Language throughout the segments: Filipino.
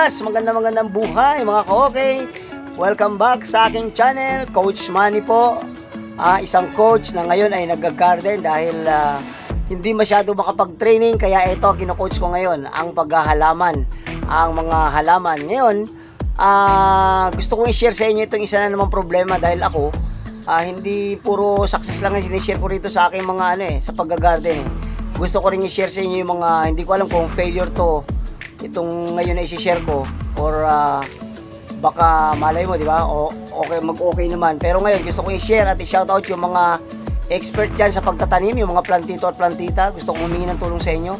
buenas! Magandang magandang buhay mga ka-okay. Welcome back sa aking channel, Coach Manny po. Ah, isang coach na ngayon ay nag-garden dahil ah, hindi masyado makapag-training kaya ito kino-coach ko ngayon ang paghahalaman, ang mga halaman. Ngayon, ah, gusto kong i-share sa inyo itong isa na namang problema dahil ako ah, hindi puro success lang ang sinishare ko rito sa aking mga ano eh, sa pag-garden eh. Gusto ko rin i-share sa inyo yung mga hindi ko alam kung failure to itong ngayon na i-share ko or ah, baka malay mo, di ba? O okay, mag-okay naman. Pero ngayon gusto ko i-share at i-shoutout yung mga expert dyan sa pagtatanim, yung mga plantito at plantita. Gusto kong humingi ng tulong sa inyo.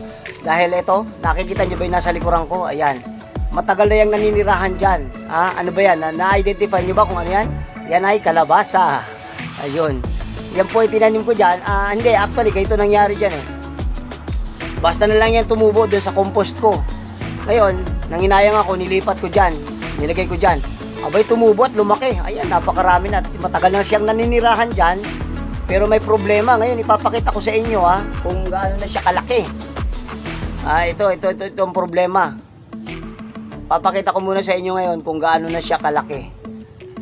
Dahil ito, nakikita nyo ba yung nasa likuran ko? Ayan. Matagal na yung naninirahan dyan. Ah, ano ba yan? Na- Na-identify nyo ba kung ano yan? Yan ay kalabasa. Ayun. Yan po ay tinanim ko dyan. Ah, hindi, actually, ganito nangyari dyan eh. Basta na lang yan tumubo doon sa compost ko. Ngayon, nanginayang ako, nilipat ko dyan. Nilagay ko dyan. Abay, tumubo at lumaki. Ayan, napakarami na. Matagal na siyang naninirahan dyan. Pero may problema. Ngayon, ipapakita ko sa inyo ha, kung gaano na siya kalaki. Ah, ito, ito, ito, ito ang problema. Papakita ko muna sa inyo ngayon kung gaano na siya kalaki.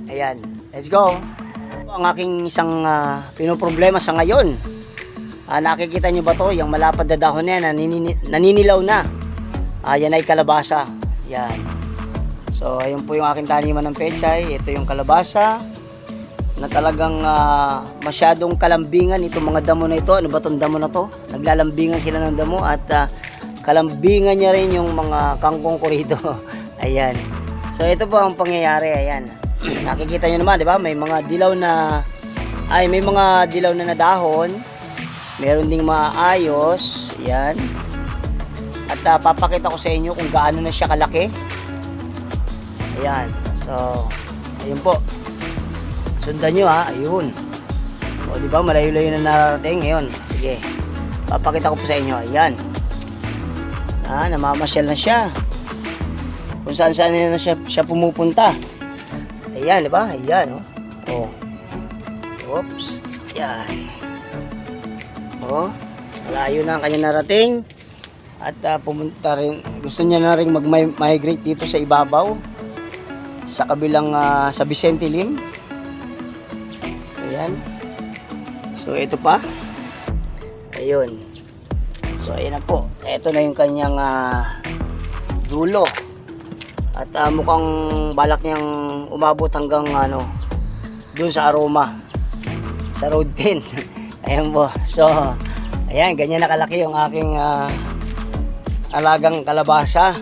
Ayan, let's go. Ito ang aking isang uh, pinoproblema sa ngayon. Ah, nakikita nyo ba to? Yung malapad na dahon na yan, nanini- naninilaw na. Ah, yan ay kalabasa. Yan. So, ayun po yung aking taniman ng pechay. Ito yung kalabasa na talagang ah, masyadong kalambingan itong mga damo na ito. Ano ba itong damo na to? Naglalambingan sila ng damo at ah, kalambingan niya rin yung mga kangkong ko rito. Ayan. So, ito po ang pangyayari. Ayan. Nakikita nyo naman, di ba? May mga dilaw na ay may mga dilaw na na dahon meron ding maayos yan at ah, papakita ko sa inyo kung gaano na siya kalaki. Ayan. So ayun po. Sundan nyo ha ayun. O di ba? Malayo-layo na narating. Ngayon sige. Papakita ko po sa inyo. Ayan. Ah namamasyal na siya. Kung saan saan na siya, siya pumupunta. Ayan di ba? Ayan oh. oh. Oops. Yan Oh, malayo na ang kanya narating. At ah, pumunta rin, gusto niya na rin mag-migrate dito sa ibabaw. Sa kabilang, ah, sa Vicente Lim. Ayan. So, ito pa. Ayun. So, ayan na po. Ito na yung kanyang ah, dulo. At ah, mukhang balak niyang umabot hanggang ano, dun sa aroma. Sa road 10. Ayan po. So, ayan, ganyan nakalaki yung aking ah, alagang kalabasa.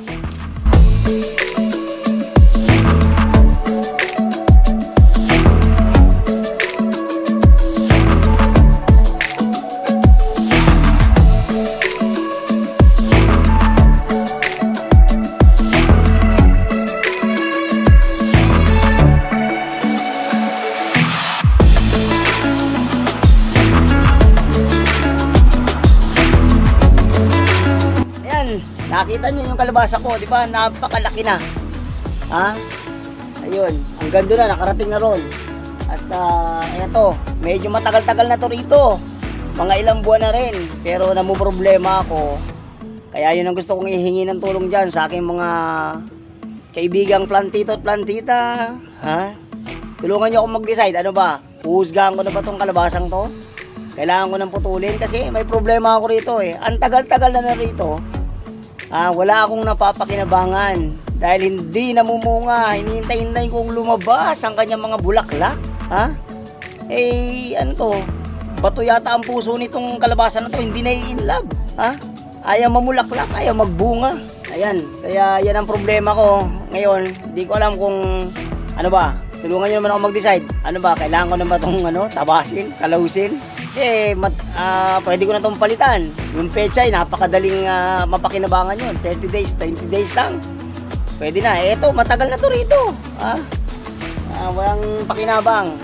Nakita niyo yung kalabasa ko, di ba? Napakalaki na. Ha? Ayun, ang ganda na, nakarating na ron. At uh, eto, medyo matagal-tagal na to rito. Mga ilang buwan na rin. Pero problema ako. Kaya yun ang gusto kong ihingi ng tulong dyan sa aking mga kaibigang plantito at plantita. Ha? Tulungan niyo akong mag-decide. Ano ba? Uhusgahan ko na ba tong kalabasang to? Kailangan ko nang putulin kasi may problema ako rito eh. Ang tagal-tagal na na rito. Ah, wala akong napapakinabangan dahil hindi namumunga. Hinihintay-hintayin kong lumabas ang kanyang mga bulaklak. Ha? Eh, ano to? Bato yata ang puso nitong kalabasa na to. Hindi na in love. Ha? Ayaw mamulaklak, ayaw magbunga. Ayan, kaya yan ang problema ko. Ngayon, hindi ko alam kung ano ba, tulungan nyo naman ako mag-decide. Ano ba, kailangan ko na ba itong ano, tabasin, kalausin? Eh, mat, ah, pwede ko na itong palitan. Yung pechay, napakadaling ah, mapakinabangan yun. 30 days, 20 days lang. Pwede na. Eh, ito, matagal na to rito. Ah, ah, walang pakinabang.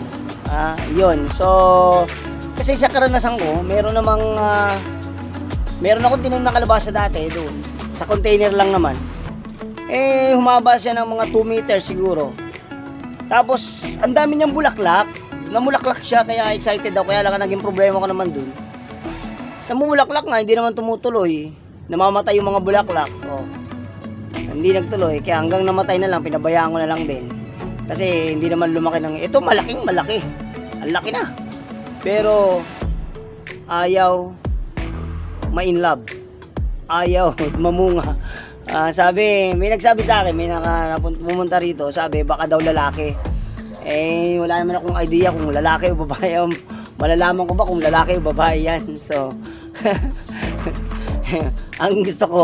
Ah, yun. So, kasi sa karanasan ko, meron namang, ah, meron akong tinanim na kalabasa dati doon. Sa container lang naman. Eh, humaba siya ng mga 2 meters siguro. Tapos, ang dami niyang bulaklak. Namulaklak siya, kaya excited ako. Kaya lang ang naging problema ko naman dun. Namumulaklak nga, hindi naman tumutuloy. Namamatay yung mga bulaklak. Oh. hindi nagtuloy. Kaya hanggang namatay na lang, pinabayaan ko na lang din. Kasi hindi naman lumaki ng... Ito malaking malaki. Ang laki na. Pero ayaw ma-in love. Ayaw mamunga. Ah, sabi, may nagsabi sa akin, may naka, pumunta rito, sabi, baka daw lalaki. Eh, wala naman akong idea kung lalaki o babae. Malalaman ko ba kung lalaki o babae yan. So, ang gusto ko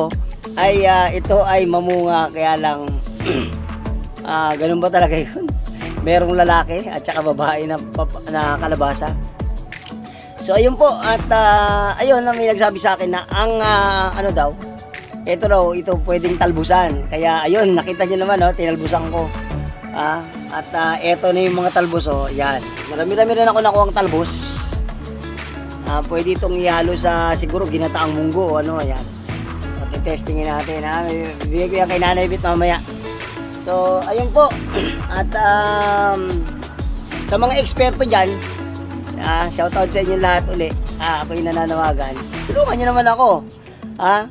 ay ah, ito ay mamunga. Kaya lang ah ganun ba talaga yun? Merong lalaki at saka babae na, na kalabasa. So ayun po. At ah, ayun may nagsabi sa akin na ang ah, ano daw ito raw ito pwedeng talbusan. Kaya ayun nakita niyo naman oh, tinalbusan ko ah, at ah, ito na yung mga talbos oh yan marami-rami rin ako nakuha ang talbos Ah, pwede itong ihalo sa siguro ginataang munggo ano, ayan. So, testingin natin ha. Bibigay ko yan kay Nanay Bit mamaya. So, ayun po. At um, sa mga eksperto dyan, ah, shoutout sa inyo lahat uli. Ah, ako yung nananawagan. Tulungan nyo naman ako. Ha?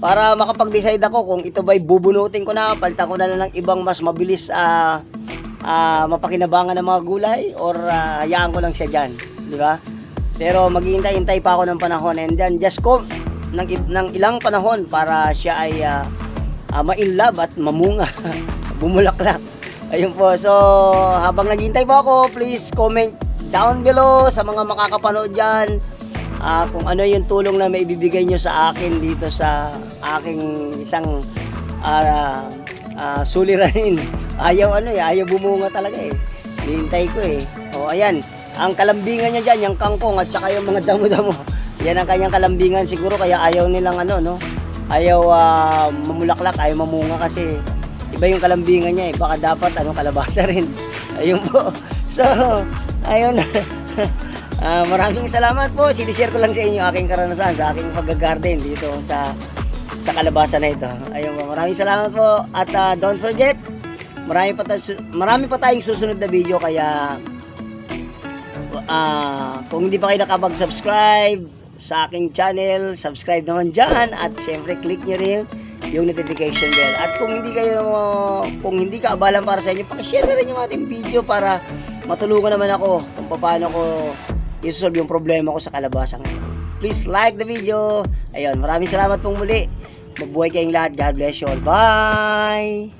Para makapag-decide ako kung ito ba'y bubunutin ko na, palitan ko na lang ng ibang mas mabilis ah, ah, mapakinabangan ng mga gulay or ah, hayaan ko lang siya dyan. Di ba? Pero maghihintay-hintay pa ako ng panahon and then just ko ng, ng ilang panahon para siya ay uh, ma-in love at mamunga. Bumulaklak. Ayun po. So, habang naghihintay po ako, please comment down below sa mga makakapanood dyan. Ah, kung ano yung tulong na maibibigay nyo sa akin dito sa aking isang ah, ah, suliranin. Ayaw ano eh, ayaw bumunga talaga eh. Hintay ko eh. O ayan, ang kalambingan niya dyan, yung kangkong at saka yung mga damo-damo. Yan ang kanyang kalambingan siguro kaya ayaw nilang ano no. Ayaw ah, mamulaklak, ayaw mamunga kasi iba yung kalambingan niya eh. Baka dapat ano kalabasa rin. Ayun po. So, ayun. Ah, maraming salamat po. Sinishare ko lang sa inyo aking karanasan sa aking pag-garden dito sa sa kalabasa na ito. Ayun po. Maraming salamat po. At ah, don't forget, marami pa, tayo, marami pa tayong susunod na video kaya ah kung hindi pa kayo nakapag-subscribe sa aking channel, subscribe naman dyan at syempre click nyo rin yung notification bell. At kung hindi kayo kung hindi ka abalan para sa inyo, pakishare na rin yung ating video para matulungan naman ako kung paano ko isolve yung problema ko sa kalabasang ito. Please like the video. Ayun, maraming salamat pong muli. Mabuhay kayong lahat. God bless you all. Bye!